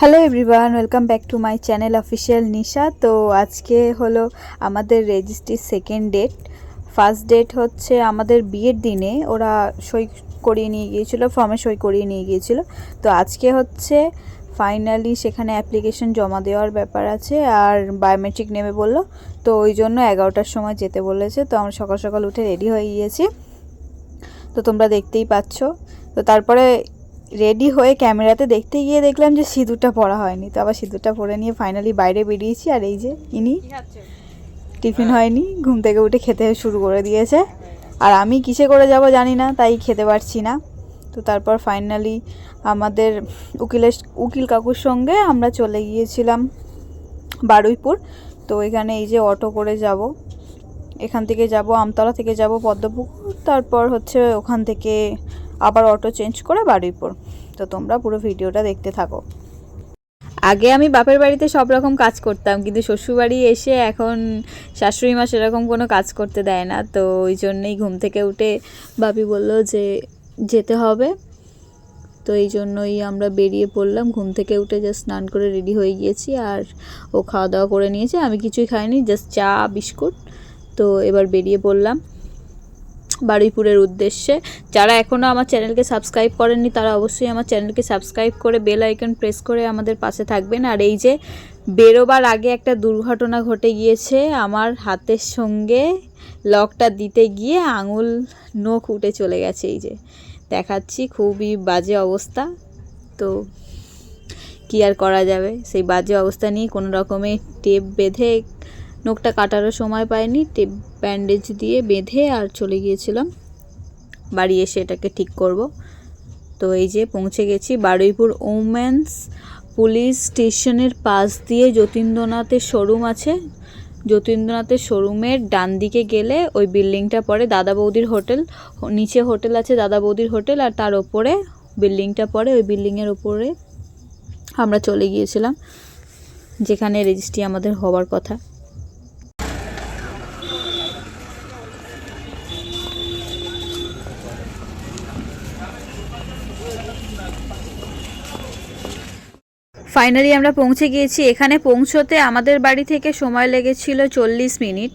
Hello everyone welcome back to my channel official Nisha তো আজকে হলো আমাদের রেজিস্ট্রির সেকেন্ড ডেট ফার্স্ট ডেট হচ্ছে আমাদের বিয়ের দিনে। ওরা সই করিয়ে নিয়ে গিয়েছিল ফর্মে সই করিয়ে নিয়ে গিয়েছিল। তো আজকে হচ্ছে ফাইনালি সেখানে অ্যাপ্লিকেশন জমা দেওয়ার ব্যাপার আছে আর বায়োমেট্রিক নেবে বলল। তো ওই জন্য এগারোটার সময় যেতে বলেছে। তো আমরা সকাল সকাল উঠে রেডি হয়ে গিয়েছি। তো তোমরা দেখতেই পাচ্ছ। তো তারপরে রেডি হয়ে ক্যামেরাতে দেখতে গিয়ে দেখলাম যে সিঁদুরটা পরা হয়নি। তো আবার সিঁদুরটা পরে নিয়ে ফাইনালি বাইরে বেরিয়েছি আর এই যে ইনি টিফিন হয়নি ঘুম থেকে উঠে খেতে শুরু করে দিয়েছে। আর আমি কিসে করে যাব জানি না তাই খেতে পারছি না। তো তারপর ফাইনালি আমাদের উকিলের উকিল কাকুর সঙ্গে আমরা চলে গিয়েছিলাম বারুইপুর। তো এখানে এই যে অটো করে যাব। এখান থেকে যাব আমতলা থেকে যাব পদ্মপুকুর। তারপর হচ্ছে ওখান থেকে আবার অটো চেঞ্জ করে বারুইপুর তো তোমরা পুরো ভিডিওটা দেখতে থাকো। আগে আমি বাপের বাড়িতে সব রকম কাজ করতাম, কিন্তু শ্বশুরবাড়ি এসে এখন শাশুড়ি মা সেরকম কোনো কাজ করতে দেয় না। তো ওই জন্যই ঘুম থেকে উঠে বাপি বলল যে, যেতে হবে। তো এই জন্যই আমরা বেরিয়ে পড়লাম। ঘুম থেকে উঠে জাস্ট স্নান করে রেডি হয়ে গিয়েছি আর ও খাওয়া দাওয়া করে নিয়েছে। আমি কিছুই খাইনি জাস্ট চা, বিস্কুট। তো এবার বেরিয়ে পড়লাম। বারুইপুরের উদ্দেশ্যে। যারা এখনও আমার চ্যানেলকে সাবস্ক্রাইব করেননি, তারা অবশ্যই আমার চ্যানেলকে সাবস্ক্রাইব করে বেল আইকন প্রেস করে আমাদের পাশে থাকবেন। আর এই যে বেরোবার আগে একটা দুর্ঘটনা ঘটে গিয়েছে, আমার হাতের সঙ্গে লকটা দিতে গিয়ে আঙুল নখ উঠে চলে গেছে এই যে। দেখাচ্ছি, খুবই বাজে অবস্থা। তো কী আর করা যাবে? সেই বাজে অবস্থা নিয়ে কোনো রকমে টেপ বেঁধে নখটা কাটারও সময় পাইনি। টেপ ব্যান্ডেজ দিয়ে বেঁধে আর চলে গিয়েছিলাম। বাড়ি এসে এটাকে ঠিক করব। তো এই যে পৌঁছে গেছি বারুইপুর ওমেন্স পুলিশ স্টেশনের পাশ দিয়ে যতীন্দ্রনাথের শোরুম আছে। যতীন্দ্রনাথের শোরুমের ডান দিকে গেলে ওই বিল্ডিংটা পড়ে দাদা বৌদির হোটেল। নিচে হোটেল আছে দাদা বৌদির হোটেল আর তার ওপরে বিল্ডিংটা পড়ে ওই বিল্ডিংয়ের ওপরে আমরা চলে গিয়েছিলাম, যেখানে রেজিস্ট্রি আমাদের হওয়ার কথা। ফাইনালি আমরা পৌঁছে গিয়েছি। এখানে পৌঁছতে আমাদের বাড়ি থেকে সময় লেগেছিল চল্লিশ মিনিট।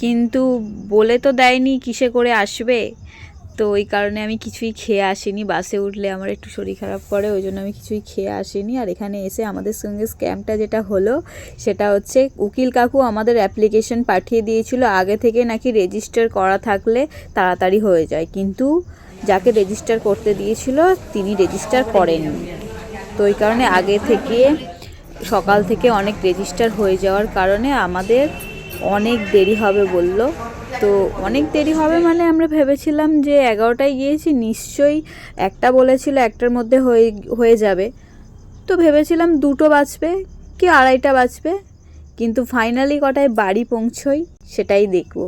কিন্তু বলে তো দেয়নি কিসে করে আসবে। তো ওই কারণে আমি কিছুই খেয়ে আসিনি। বাসে উঠলে আমার একটু শরীর খারাপ করে, ওই জন্য আমি কিছুই খেয়ে আসিনি। আর এখানে এসে আমাদের সঙ্গে স্ক্যামটা যেটা হলো, সেটা হচ্ছে উকিল কাকু আমাদের অ্যাপ্লিকেশন পাঠিয়ে দিয়েছিল। আগে থেকে নাকি রেজিস্টার করা থাকলে তাড়াতাড়ি হয়ে যায়। কিন্তু যাকে রেজিস্টার করতে দিয়েছিল, তিনি রেজিস্টার করেননি। তো ওই কারণে আগে থেকে সকাল থেকে অনেক রেজিস্টার হয়ে যাওয়ার কারণে আমাদের অনেক দেরি হবে বলল। তো অনেক দেরি হবে মানে আমরা ভেবেছিলাম যে এগারোটায় গিয়েছি, নিশ্চয়ই একটা বলেছিল একটার মধ্যে হয়ে হয়ে যাবে। তো ভেবেছিলাম দুটো বাজবে, কি আড়াইটা বাজবে, কিন্তু ফাইনালি কটায় বাড়ি পৌঁছই সেটাই দেখব।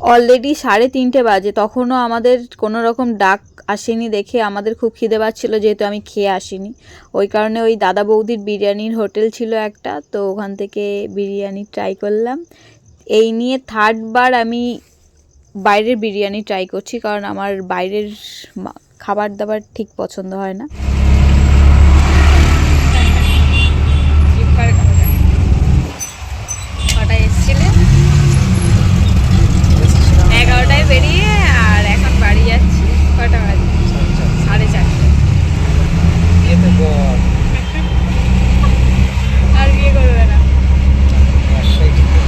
অলরেডি সাড়ে তিনটে বাজে। তখনও আমাদের কোনো রকম ডাক আসেনি দেখে আমাদের খুব খিদে পাচ্ছিল, যেহেতু আমি খেয়ে আসিনি। ওই কারণে ওই দাদা বৌদির বিরিয়ানির হোটেল ছিল একটা, তো ওখান থেকে বিরিয়ানি ট্রাই করলাম। এই নিয়ে থার্ড বার আমি বাইরের বিরিয়ানি ট্রাই করছি, কারণ আমার বাইরের খাবার দাবার ঠিক পছন্দ হয় না কটায় এসেছিলে এগারোটায় বেরিয়ে আর এখন বাড়ি যাচ্ছি কটা বাজে সাড়ে চারটে বিয়েতে বর আর বিয়ে করবে না রাজশাহী থেকে।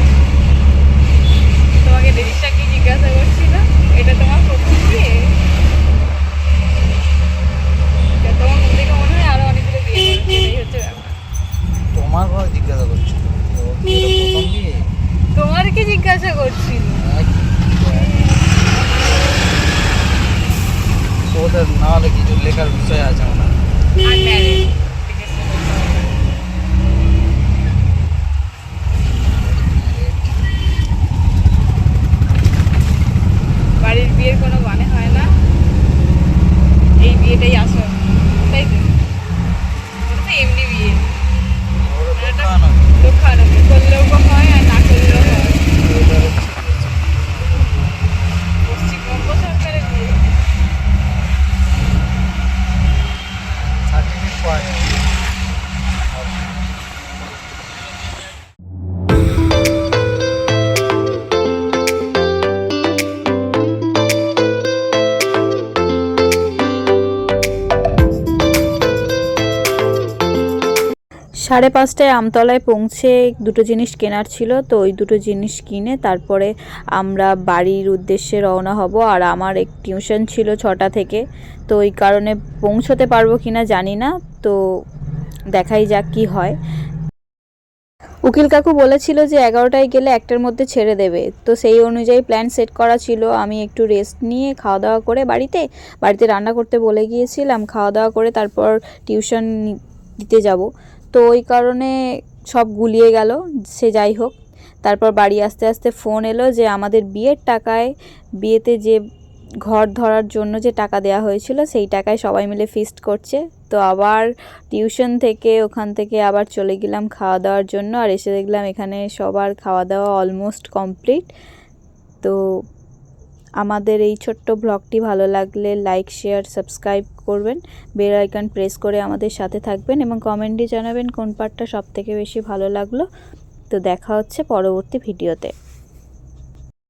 তোমাকে রেজিস্টার কি জিজ্ঞাসা করছিল এটা তোমার প্রথম বিয়ে তা তোমার মুখ দেখে মনে হয় আরও অনেকগুলো বিয়ে করেছে এটাই হচ্ছে ব্যাপার তোমার ঘর জিজ্ঞাসা করছ তো বিয়েটা প্রথম বিয়ে তোমার কি জিজ্ঞাসা করছিল আর কি? ওদের কিছু লেখার বিষয় আছে আমার। বাড়ির বিয়ের কোনো মানে হয় না। এই বিয়েটাই আসল তাই তো? এমনি বিয়ে। লোক খাওয়ানো করলেও হয় Why? সাড়ে পাঁচটায় আমতলায় পৌঁছে দুটো জিনিস কেনার ছিল, তো ওই দুটো জিনিস কিনে তারপরে আমরা বাড়ির উদ্দেশ্যে রওনা হব। আর আমার এক টিউশন ছিল ছটা থেকে, তো ওই কারণে পৌঁছতে পারব কিনা জানি না, তো দেখাই যাক কি হয়। উকিল কাকু বলেছিল যে এগারোটায় গেলে একটার মধ্যে ছেড়ে দেবে, তো সেই অনুযায়ী প্ল্যান সেট করা ছিল। আমি একটু রেস্ট নিয়ে খাওয়া দাওয়া করে বাড়িতে বাড়িতে রান্না করতে বলে গিয়েছিলাম খাওয়া দাওয়া করে তারপর টিউশন দিতে যাব। তো ওই কারণে সব গুলিয়ে গেল, সে যাই হোক। তারপর বাড়ি আস্তে আস্তে ফোন এলো যে আমাদের বিয়ের টাকায়, বিয়েতে যে ঘর ধরার জন্য যে টাকা দেওয়া হয়েছিল, সেই টাকায় সবাই মিলে ফিস্ট করছে। তো আবার টিউশন থেকে ওখান থেকে আবার চলে গেলাম খাওয়া দাওয়ার জন্য, আর এসে দেখলাম এখানে সবার খাওয়া দাওয়া অলমোস্ট কমপ্লিট তো আমাদের এই ছোট্ট ব্লগটি ভালো লাগলে লাইক শেয়ার সাবস্ক্রাইব করবেন। বেল আইকন প্রেস করে আমাদের সাথে থাকবেন এবং কমেন্টে জানাবেন কোন পার্টটা সবথেকে বেশি ভালো লাগল। তো দেখা হচ্ছে পরবর্তী ভিডিওতে